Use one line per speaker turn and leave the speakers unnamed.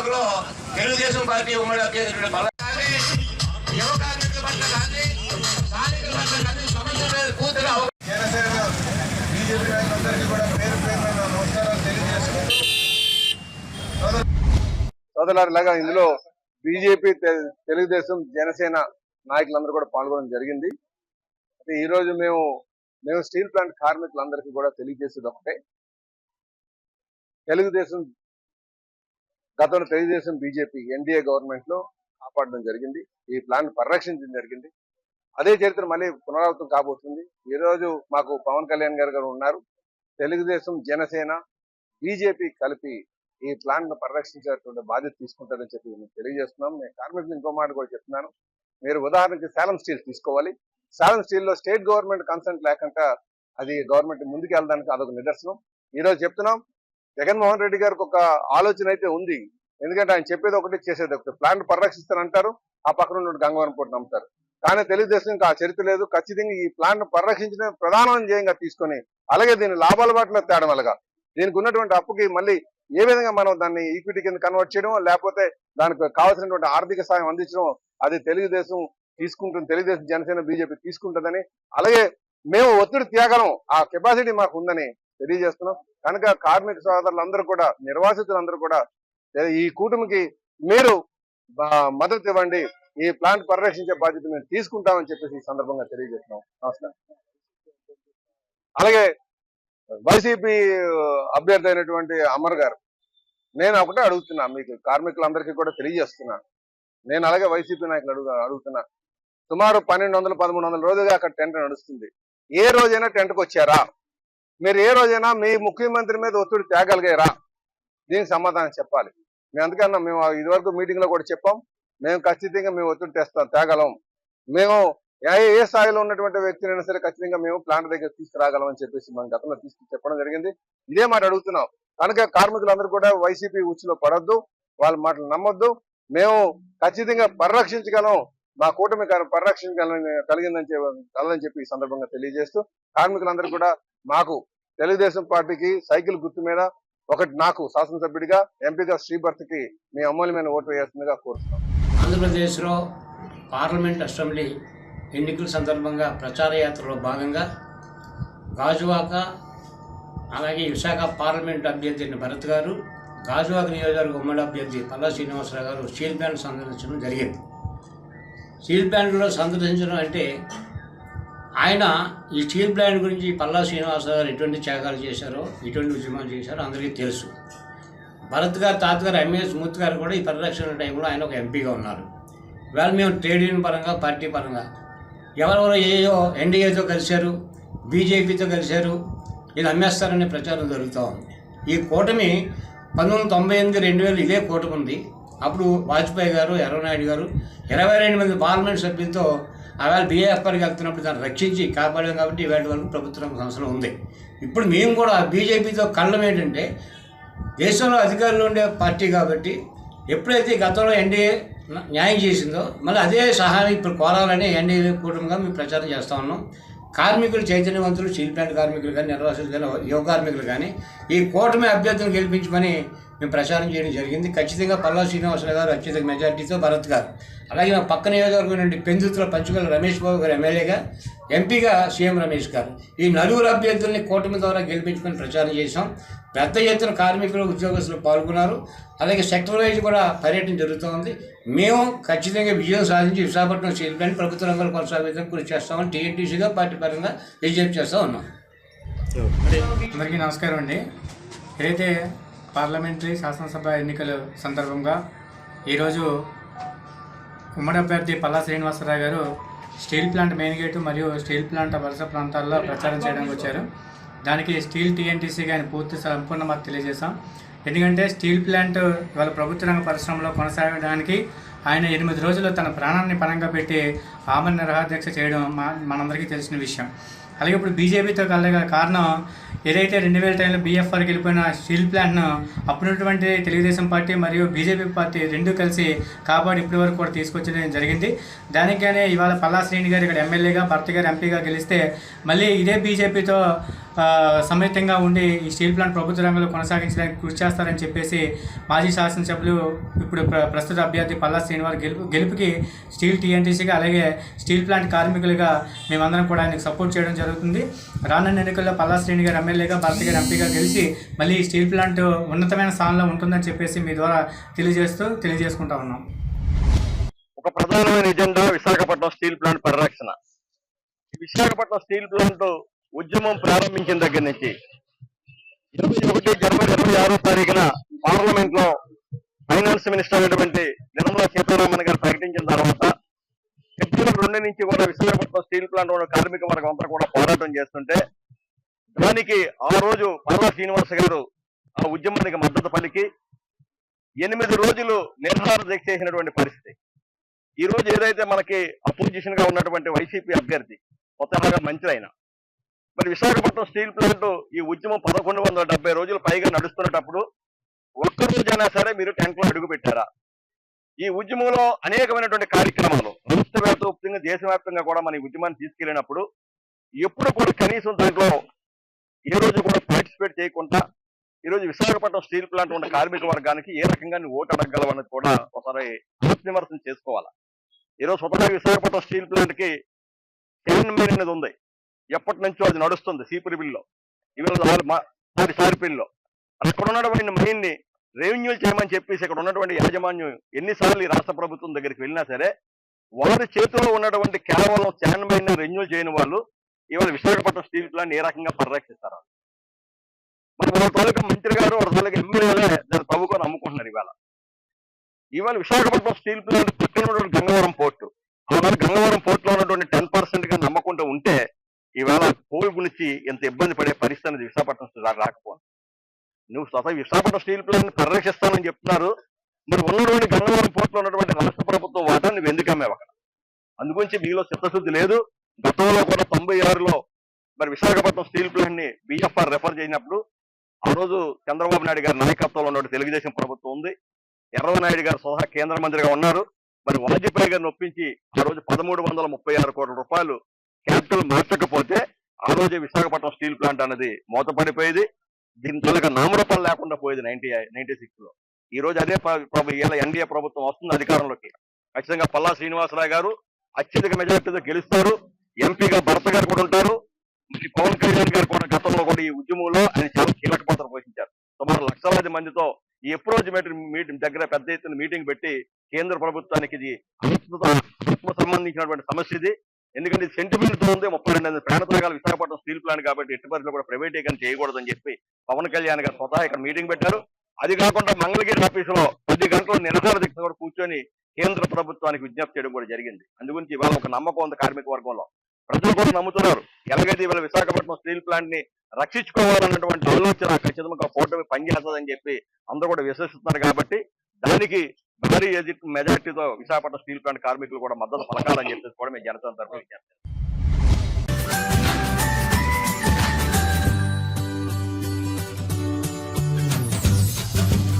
గాజువాకలో తెలుగుదేశం పార్టీ ఉమ్మడి అభ్యర్థుడు బల యువ కార్మికుల పట్ల కానీ స్థానికుల పట్ల కానీ పూర్తిగా
జనసేన సోదరులాగా ఇందులో బీజేపీ తెలుగుదేశం జనసేన నాయకులందరూ కూడా పాల్గొనడం జరిగింది. అయితే ఈ రోజు మేము మేము స్టీల్ ప్లాంట్ కార్మికులందరికీ కూడా తెలియజేసేది ఒకటే. తెలుగుదేశం గతంలో తెలుగుదేశం బీజేపీ ఎన్డీఏ గవర్నమెంట్లో కాపాడడం జరిగింది. ఈ ప్లాన్ పరిరక్షించడం జరిగింది. అదే చరిత్ర మళ్ళీ పునరావృతం కాబోతుంది. ఈరోజు మాకు పవన్ కళ్యాణ్ గారు గారు ఉన్నారు. తెలుగుదేశం జనసేన బీజేపీ కలిపి ఈ ప్లాన్ను పరిరక్షించేటువంటి బాధ్యత తీసుకుంటారని చెప్పి మేము తెలియజేస్తున్నాం. నేను కార్మికులు ఇంకో మాట కూడా చెప్తున్నాను. మీరు ఉదాహరణకి సేలం స్టీల్ తీసుకోవాలి. సేలం స్టీల్లో స్టేట్ గవర్నమెంట్ కన్సెంట్ లేకుండా అది గవర్నమెంట్ ముందుకు వెళ్ళడానికి అదొక నిదర్శనం. ఈ రోజు చెప్తున్నాం జగన్మోహన్ రెడ్డి గారికి ఒక ఆలోచన అయితే ఉంది. ఎందుకంటే ఆయన చెప్పేది ఒకటి చేసేది ఒకటి. ప్లాంట్ పరిరక్షిస్తానంటారు ఆ పక్కన ఉన్న గంగవరం పోటీ నమ్ముతారు. కానీ తెలుగుదేశం ఇంకా ఆ చరిత్ర లేదు. ఖచ్చితంగా ఈ ప్లాంట్ పరిరక్షించడం ప్రధానంగా ధ్యేయంగా తీసుకొని అలాగే దీన్ని లాభాల బాటలో తేడం వల్లగా దీనికి ఉన్నటువంటి అప్పుకి మళ్ళీ ఏ విధంగా మనం దాన్ని ఈక్విటీ కింద కన్వర్ట్ చేయడం లేకపోతే దానికి కావాల్సినటువంటి ఆర్థిక సాయం అందించడం అది తెలుగుదేశం తీసుకుంటుంది తెలుగుదేశం జనసేన బీజేపీ తీసుకుంటుందని అలాగే మేము ఒత్తిడి త్యాగలం ఆ కెపాసిటీ మాకు ఉందని తెలియజేస్తున్నాం. కనుక కార్మిక సోదరులందరూ కూడా నిర్వాసితులందరూ కూడా ఈ కూటమికి మీరు మద్దతు ఇవ్వండి. ఈ ప్లాంట్ పరిరక్షించే బాధ్యత మేము తీసుకుంటామని చెప్పేసి ఈ సందర్భంగా తెలియజేస్తున్నాం. నమస్కారం. అలాగే వైసీపీ అభ్యర్థి అయినటువంటి అమర్ గారు నేను ఒకటే అడుగుతున్నా మీకు కార్మికులందరికీ కూడా తెలియజేస్తున్నాను నేను అలాగే వైసీపీ నాయకులు అడుగు అడుగుతున్నా. సుమారు పన్నెండు వందలు పదమూడు వందల రోజులుగా అక్కడ టెంట్ నడుస్తుంది. ఏ రోజైనా టెంట్కి వచ్చారా మీరు ఏ రోజైనా మీ ముఖ్యమంత్రి మీద ఒత్తిడి తేగలిగారా? దీనికి సమాధానం చెప్పాలి. మేము అందుకన్నా మేము ఇదివరకు మీటింగ్లో కూడా చెప్పాం. మేము ఖచ్చితంగా మేము ఒత్తిడి తెస్తాం తేగలం. మేము ఏ ఏ స్థాయిలో ఉన్నటువంటి వ్యక్తినైనా సరే ఖచ్చితంగా మేము ప్లాంట్ దగ్గర తీసుకురాగలం అని చెప్పేసి మనం గతంలో తీసుకు చెప్పడం జరిగింది. ఇదే మాట అడుగుతున్నాం. కనుక కార్మికులందరూ కూడా వైసీపీ ఉచ్చులో పడద్దు. వాళ్ళ మాటలు నమ్మొద్దు. మేము ఖచ్చితంగా పరిరక్షించగలం. మా కూటమి గారు పరిరక్షించగలం కలిగిందని చెప్పి చెప్పి ఈ సందర్భంగా తెలియజేస్తూ కార్మికులందరూ కూడా మాకు తెలుగుదేశం పార్టీకి సైకిల్ గుర్తు మీద ఒకటి నాకు శాసనసభ్యుడిగా ఎంపీగా శ్రీభర్తకి మీ అమూల్యమైన ఓటు వేస్తుందిగా కోరుతున్నాం.
ఆంధ్రప్రదేశ్లో పార్లమెంట్ అసెంబ్లీ ఎన్నికల సందర్భంగా ప్రచార యాత్రలో భాగంగా గాజువాక అలాగే విశాఖ పార్లమెంట్ అభ్యర్థి భరత్ గారు గాజువాక నియోజకవర్గ ఉమ్మడి అభ్యర్థి పల్లా శ్రీనివాసరావు గారు స్టీల్ ప్లాంట్ సందర్శించడం జరిగింది. స్టీల్ ప్లాంట్లో సందర్శించడం అంటే ఆయన ఈ స్టీల్ ప్లాంట్ గురించి పల్లా శ్రీనివాసరావు గారు ఎటువంటి త్యాగాలు చేశారో ఎటువంటి ఉద్యమాలు చేశారో అందరికీ తెలుసు. భరత్ గారు తాతగారు ఎంఎస్ మూర్తి గారు కూడా ఈ పరిరక్షణ టైంలో ఆయన ఒక ఎంపీగా ఉన్నారు. ఇవాళ మేము ట్రేడ్ యూనియన్ పరంగా పార్టీ పరంగా. ఎవరెవరు ఏయో ఎన్డీఏతో కలిశారు బీజేపీతో కలిశారు ఇది అమ్మేస్తారనే ప్రచారం జరుగుతూ ఉంది. ఈ కూటమి పంతొమ్మిది వందల తొంభై ఎనిమిది రెండు వేలు ఇదే కూటమి ఉంది. అప్పుడు వాజ్పేయి గారు ఎర్రనాయుడు గారు ఇరవై రెండు మంది పార్లమెంట్ సభ్యులతో ఆవేళ బీఏఎఫ్ఆర్కి వెళ్తున్నప్పుడు దాన్ని రక్షించి కాపాడాం కాబట్టి ఇవాళ వరకు ప్రభుత్వ రంగ సంస్థలు ఉంది. ఇప్పుడు మేము కూడా బీజేపీతో కళ్ళం ఏంటంటే దేశంలో అధికారంలో ఉండే పార్టీ కాబట్టి ఎప్పుడైతే గతంలో ఎన్డీఏ న్యాయం చేసిందో మళ్ళీ అదే సహాయం ఇప్పుడు కోరాలని ఎన్డీఏ కూటమిగా మేము ప్రచారం చేస్తా ఉన్నాం. కార్మికులు చైతన్యవంతులు స్టీల్ ప్లాంట్ కార్మికులు కానీ నిర్వాసులు కానీ యువ కార్మికులు కానీ ఈ కూటమి అభ్యర్థులను గెలిపించమని మేము ప్రచారం చేయడం జరిగింది. ఖచ్చితంగా పల్లా శ్రీనివాసరావు గారు అత్యధిక మెజార్టీతో భరత్ గారు. అలాగే మా పక్క నియోజకవర్గం నుండి పెందుతుల పంచుకల రమేష్ బాబు గారు ఎమ్మెల్యేగా ఎంపీగా సీఎం రమేష్ గారు. ఈ నలుగురు అభ్యర్థుల్ని కూటమి ద్వారా గెలిపించుకొని ప్రచారం చేశాం. పెద్ద ఎత్తున కార్మికులు ఉద్యోగస్తులు పాల్గొన్నారు. అలాగే సెక్టర్ వైజ్ కూడా పర్యటన జరుగుతోంది. మేము ఖచ్చితంగా విజయం సాధించి విశాఖపట్నం స్టీల్ ప్లాంట్ ప్రభుత్వ రంగంలో కొనసాగించడానికి కృషి చేస్తామని టీఎన్టీసీగా పార్టీ పరంగా విజయం చేస్తూ ఉన్నాం.
అందరికీ నమస్కారం అండి. ఏదైతే పార్లమెంటరీ శాసనసభ ఎన్నికల సందర్భంగా ఈరోజు ఉమ్మడి అభ్యర్థి పల్లా శ్రీనివాసరావు గారు స్టీల్ ప్లాంట్ మెయిన్ గేటు మరియు స్టీల్ ప్లాంట్ వలస ప్రాంతాల్లో ప్రచారం చేయడానికి వచ్చారు. దానికి స్టీల్ టీఎన్టీసీ కానీ పూర్తి సంపూర్ణ మాకు తెలియజేశాం. ఎందుకంటే స్టీల్ ప్లాంట్ ఇవాళ ప్రభుత్వ రంగ పరిశ్రమలో కొనసాగడానికి ఆయన ఎనిమిది రోజులు తన ప్రాణాన్ని పణంగా పెట్టి ఆమరణ నిరహాధ్యక్ష చేయడం మా మనందరికీ తెలిసిన విషయం. అలాగే ఇప్పుడు బీజేపీతో కలగల కారణం ఏదైతే రెండు వేల టైంలో బీఎఫ్ఆర్కి వెళ్ళిపోయిన స్టీల్ ప్లాంట్ను అప్పుడున్నటువంటి తెలుగుదేశం పార్టీ మరియు బీజేపీ పార్టీ రెండు కలిసి కాపాడి ఇప్పటి వరకు కూడా తీసుకొచ్చడం జరిగింది. దానికనే ఇవాళ పల్లా శ్రీని గారు ఇక్కడ ఎమ్మెల్యేగా భర్త గారు ఎంపీగా గెలిస్తే మళ్ళీ ఇదే బీజేపీతో సమైక్యంగా ఉండి ఈ స్టీల్ ప్లాంట్ ప్రభుత్వ రంగంలో కొనసాగించడానికి కృషి చేస్తారని చెప్పేసి మాజీ శాసనసభ్యులు ఇప్పుడు ప్ర- ప్రస్తుత అభ్యర్థి పల్లా శ్రీనివాస్ గెలుపు గెలుపుకి స్టీల్ టీఎన్టీసీగా అలాగే స్టీల్ ప్లాంట్ కార్మికులుగా మేమందరం కూడా ఆయనకు సపోర్ట్ చేయడం జరుగుతుంది. రానున్న ఎన్నికల్లో పల్లా శ్రీని గారు ఎమ్మెల్యేగా భారత గారు ఎంపీగా గెలిచి మళ్ళీ ఈ స్టీల్ ప్లాంట్ ఉన్నతమైన స్థానంలో ఉంటుందని చెప్పేసి మీ ద్వారా తెలియజేస్తూ తెలియజేసుకుంటా ఉన్నాం.
ఒక ప్రధానమైన ఎజెండా విశాఖపట్నం స్టీల్ ప్లాంట్ పరిరక్షణ. ఈ విశాఖపట్నం స్టీల్ ప్లాంట్ ఉద్యమం ప్రారంభించిన దగ్గర నుంచి ఇరవై ఒకటి జనవరి ఇరవై ఆరో తారీఖున పార్లమెంట్లో ఫైనాన్స్ మినిస్టర్ అయినటువంటి నిర్మలా సీతారామన్ గారు ప్రకటించిన తర్వాత ఫిబ్రవరి రెండు నుంచి కూడా విశాఖపట్నం స్టీల్ ప్లాంట్ ఉన్న కార్మిక వర్గం అంతా కూడా పోరాటం చేస్తుంటే దానికి ఆ రోజు పర్లా శ్రీనివాస్ గారు ఆ ఉద్యమానికి మద్దతు పలికి ఎనిమిది రోజులు నిర్హార దీక్ష చేసినటువంటి పరిస్థితి. ఈ రోజు ఏదైతే మనకి అపోజిషన్గా ఉన్నటువంటి వైసీపీ అభ్యర్థి కొత్తగా మంత్రి అయిన మరి విశాఖపట్నం స్టీల్ ప్లాంట్ ఈ ఉద్యమం పదకొండు వందల డెబ్బై రోజులు పైగా నడుస్తున్నప్పుడు ఒక్కరోజైనా సరే మీరు టెంట్లో అడుగు పెట్టారా? ఈ ఉద్యమంలో అనేకమైనటువంటి కార్యక్రమాలు రాష్ట్ర వ్యాప్తంగా దేశవ్యాప్తంగా కూడా మన ఉద్యమాన్ని తీసుకెళ్ళినప్పుడు ఎప్పుడు కూడా కనీసం దాంట్లో ఏ రోజు కూడా పార్టిసిపేట్ చేయకుండా ఈ రోజు విశాఖపట్నం స్టీల్ ప్లాంట్ ఉన్న కార్మిక వర్గానికి ఏ రకంగా నువ్వు ఓటు అడగలవన్నది కూడా ఒకసారి ఆత్మవిమర్శనం చేసుకోవాలి? ఈ రోజు విశాఖపట్నం స్టీల్ ప్లాంట్కి చైన్ అనేది ఉంది. ఎప్పటి నుంచో అది నడుస్తుంది సీపురిబిల్లో ఇవాళ సారి సారిపిల్లో అక్కడ ఉన్నటువంటి మైన్ని రెవెన్యూ చేయమని చెప్పేసి ఇక్కడ ఉన్నటువంటి యాజమాన్యం ఎన్నిసార్లు ఈ రాష్ట్ర ప్రభుత్వం దగ్గరికి వెళ్ళినా సరే వారి చేతిలో ఉన్నటువంటి కేవలం స్టాండ్ మైన్ రెన్యూ చేయని వాళ్ళు ఇవాళ విశాఖపట్నం స్టీల్ ప్లాంట్ ఏ రకంగా పరిరక్షిస్తారు మరి ఒక తాలూకా మంత్రి గారు ఒక తాలూకా ఎమ్మెల్యేలే దాన్ని తవ్వుకొని అమ్ముకుంటున్నారు ఇవాళ. ఇవాళ విశాఖపట్నం స్టీల్ ప్లాంట్ పక్కన ఉన్నటువంటి గంగవరం పోర్టు. ఆనాడు గంగవరం పోర్టులో ఉన్నటువంటి టెన్ పర్సెంట్గా నమ్మకుండా ఉంటే ఈవేళ కోల్ గురించి ఎంత ఇబ్బంది పడే పరిస్థితి అనేది విశాఖపట్నం రాకపోను నువ్వు స్వతహా విశాఖపట్నం స్టీల్ ప్లాంట్ పరిరక్షిస్తానని చెప్తున్నారు. మరి ఉన్నటువంటి గంగవరం పోర్టులో ఉన్నటువంటి రాష్ట్ర ప్రభుత్వం వాటా నువ్వు ఎందుకు అమ్మేవు అక్కడ? అందుగురించి మీలో చిత్తశుద్ధి లేదు. గతంలో కూడా తొంభై ఆరులో మరి విశాఖపట్నం స్టీల్ ప్లాంట్ని బిఎఫ్ఆర్ రెఫర్ చేసినప్పుడు ఆ రోజు చంద్రబాబు నాయుడు గారి నాయకత్వంలో ఉన్న తెలుగుదేశం ప్రభుత్వం ఉంది. ఎర్రవనాయుడు గారు సహా కేంద్ర మంత్రిగా ఉన్నారు. మరి వాజ్పేయి గారిని ఒప్పించి ఆ రోజు పదమూడు వందల ముప్పై ఆరు కోట్ల రూపాయలు క్యాపిటల్ మార్చకపోతే ఆ రోజే విశాఖపట్నం స్టీల్ ప్లాంట్ అనేది మూతపడిపోయేది. దీని తొలగ నామరూపాలు లేకుండా పోయేది నైన్టీ నైన్టీ సిక్స్లో ఈ రోజు అదే ఎన్డీఏ ప్రభుత్వం వస్తుంది అధికారంలోకి. ఖచ్చితంగా పల్లా శ్రీనివాసరావు గారు అత్యధిక మెజార్టీతో గెలుస్తారు. ఎంపీగా భరత్ గారు కూడా ఉంటారు. మరి పవన్ కళ్యాణ్ గారు కూడా గతంలో కూడా ఈ ఉద్యమంలో ఆయన చాలా కీలక పాత్ర పోషించారు. సుమారు లక్షలాది మందితో ఈ అప్రోచ్ మీటింగ్ దగ్గర పెద్ద ఎత్తున మీటింగ్ పెట్టి కేంద్ర ప్రభుత్వానికి ఇది ఆత్మ సంబంధించినటువంటి సమస్య ఇది. ఎందుకంటే సెంటిమెంట్తో ఉంది ముప్పై రెండు మంది ప్రాణత్యాగాలు విశాఖపట్నం స్టీల్ ప్లాంట్ కాబట్టి ఎట్టి పరిస్థితులు కూడా ప్రైవేటీకరణ చేయకూడదని చెప్పి పవన్ కళ్యాణ్ గారు స్వతహా ఇక్కడ మీటింగ్ పెట్టారు. అది కాకుండా మంగళగిరి ఆఫీసులో కొద్ది గంటలు నిరసన దీక్ష కూడా కూర్చొని కేంద్ర ప్రభుత్వానికి విజ్ఞప్తి చేయడం కూడా జరిగింది. అందుగురించి ఇవాళ ఒక నమ్మకం ఉంది కార్మిక వర్గంలో. ప్రజలు కూడా నమ్ముతున్నారు. ఎలాగైతే ఇవాళ విశాఖపట్నం స్టీల్ ప్లాంట్ని రక్షించుకోవాలన్నటువంటి ఆలోచన ఖచ్చితంగా కూటమి పనిచేస్తుందని చెప్పి అందరూ కూడా విశ్వసిస్తున్నారు కాబట్టి దానికి భారీ మెజార్టీతో విశాఖపట్నం స్టీల్ ప్లాంట్ కార్మికులు కూడా మద్దతు పలకాలని చెప్పేసి కూడా మేము జనసేన తరఫున విజ్ఞప్తి